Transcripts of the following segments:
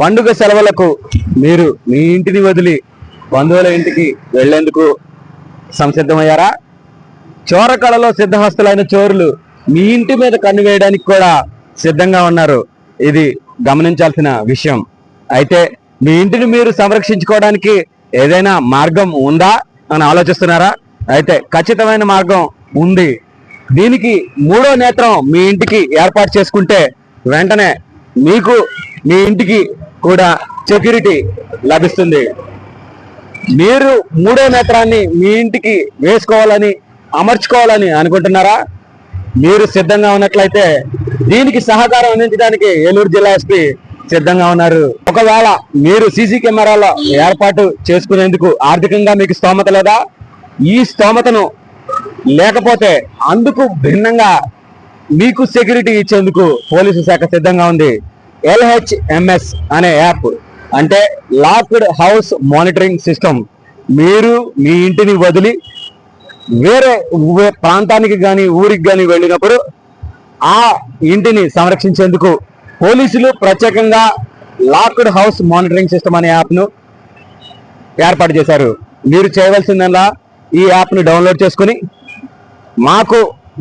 పండుగ సెలవులకు మీరు మీ ఇంటిని వదిలి బంధువుల ఇంటికి వెళ్ళేందుకు సంసిద్ధమయ్యారా? చోర కళలో సిద్ధహస్తులైన చోరులు మీ ఇంటి మీద కన్ను వేయడానికి కూడా సిద్ధంగా ఉన్నారు. ఇది గమనించాల్సిన విషయం. అయితే మీ ఇంటిని మీరు సంరక్షించుకోవడానికి ఏదైనా మార్గం ఉందా అని ఆలోచిస్తున్నారా? అయితే ఖచ్చితమైన మార్గం ఉంది. దీనికి మూడో నేత్రం మీ ఇంటికి ఏర్పాటు చేసుకుంటే వెంటనే మీకు మీ ఇంటికి కూడా సెక్యూరిటీ లభిస్తుంది. మీరు మూడో నేత్రాన్ని మీ ఇంటికి వేసుకోవాలని అమర్చుకోవాలని అనుకుంటున్నారా? మీరు సిద్ధంగా ఉన్నట్లయితే దీనికి సహకారం అందించడానికి ఏలూరు జిల్లా ఎస్పీ సిద్ధంగా ఉన్నారు. ఒకవేళ మీరు సీసీ కెమెరాల ఏర్పాటు చేసుకునేందుకు ఆర్థికంగా మీకు స్తోమత లేదా? ఈ స్తోమతను లేకపోతే అందుకు భిన్నంగా మీకు సెక్యూరిటీ ఇచ్చేందుకు పోలీసు శాఖ సిద్ధంగా ఉంది. ఎల్హెచ్ఎంఎస్ అనే యాప్ అంటే లాక్డ్ హౌస్ మానిటరింగ్ సిస్టమ్. మీరు మీ ఇంటిని వదిలి వేరే ప్రాంతానికి కానీ ఊరికి కానీ వెళ్ళినప్పుడు ఆ ఇంటిని సంరక్షించేందుకు పోలీసులు ప్రత్యేకంగా లాక్డ్ హౌస్ మానిటరింగ్ సిస్టమ్ అనే యాప్ను ఏర్పాటు చేశారు. మీరు చేయవలసిందల్లా ఈ యాప్ను డౌన్లోడ్ చేసుకుని మాకు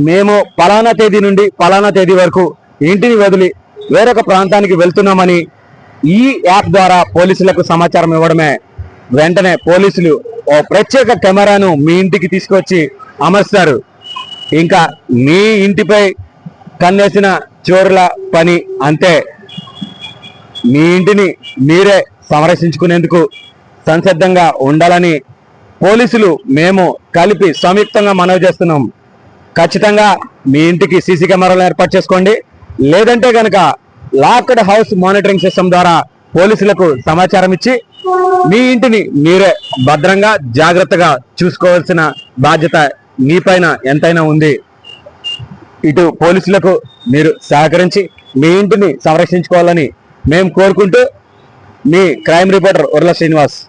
మేము పలానా తేదీ నుండి పలానా తేదీ వరకు ఇంటిని వదిలి వేరొక ప్రాంతానికి వెళ్తున్నామని ఈ యాప్ ద్వారా పోలీసులకు సమాచారం ఇవ్వడమే. వెంటనే పోలీసులు ఓ ప్రత్యేక కెమెరాను మీ ఇంటికి తీసుకొచ్చి అమర్స్తారు. ఇంకా మీ ఇంటిపై కన్నేసిన చోరుల పని అంతే. మీ ఇంటిని మీరే సంరక్షించుకునేందుకు సంసిద్ధంగా ఉండాలని పోలీసులు మేము కలిపి సంయుక్తంగా మనవి చేస్తున్నాం. ఖచ్చితంగా మీ ఇంటికి సీసీ కెమెరాలు ఏర్పాటు చేసుకోండి. లేదంటే కనుక లాక్డ్ హౌస్ మానిటరింగ్ సిస్టమ్ ద్వారా పోలీసులకు సమాచారం ఇచ్చి మీ ఇంటిని మీరే భద్రంగా జాగ్రత్తగా చూసుకోవాల్సిన బాధ్యత మీపైన ఎంతైనా ఉంది. ఇటు పోలీసులకు మీరు సహకరించి మీ ఇంటిని సంరక్షించుకోవాలని మేము కోరుకుంటూ మీ క్రైమ్ రిపోర్టర్ ఉర్ల శ్రీనివాస్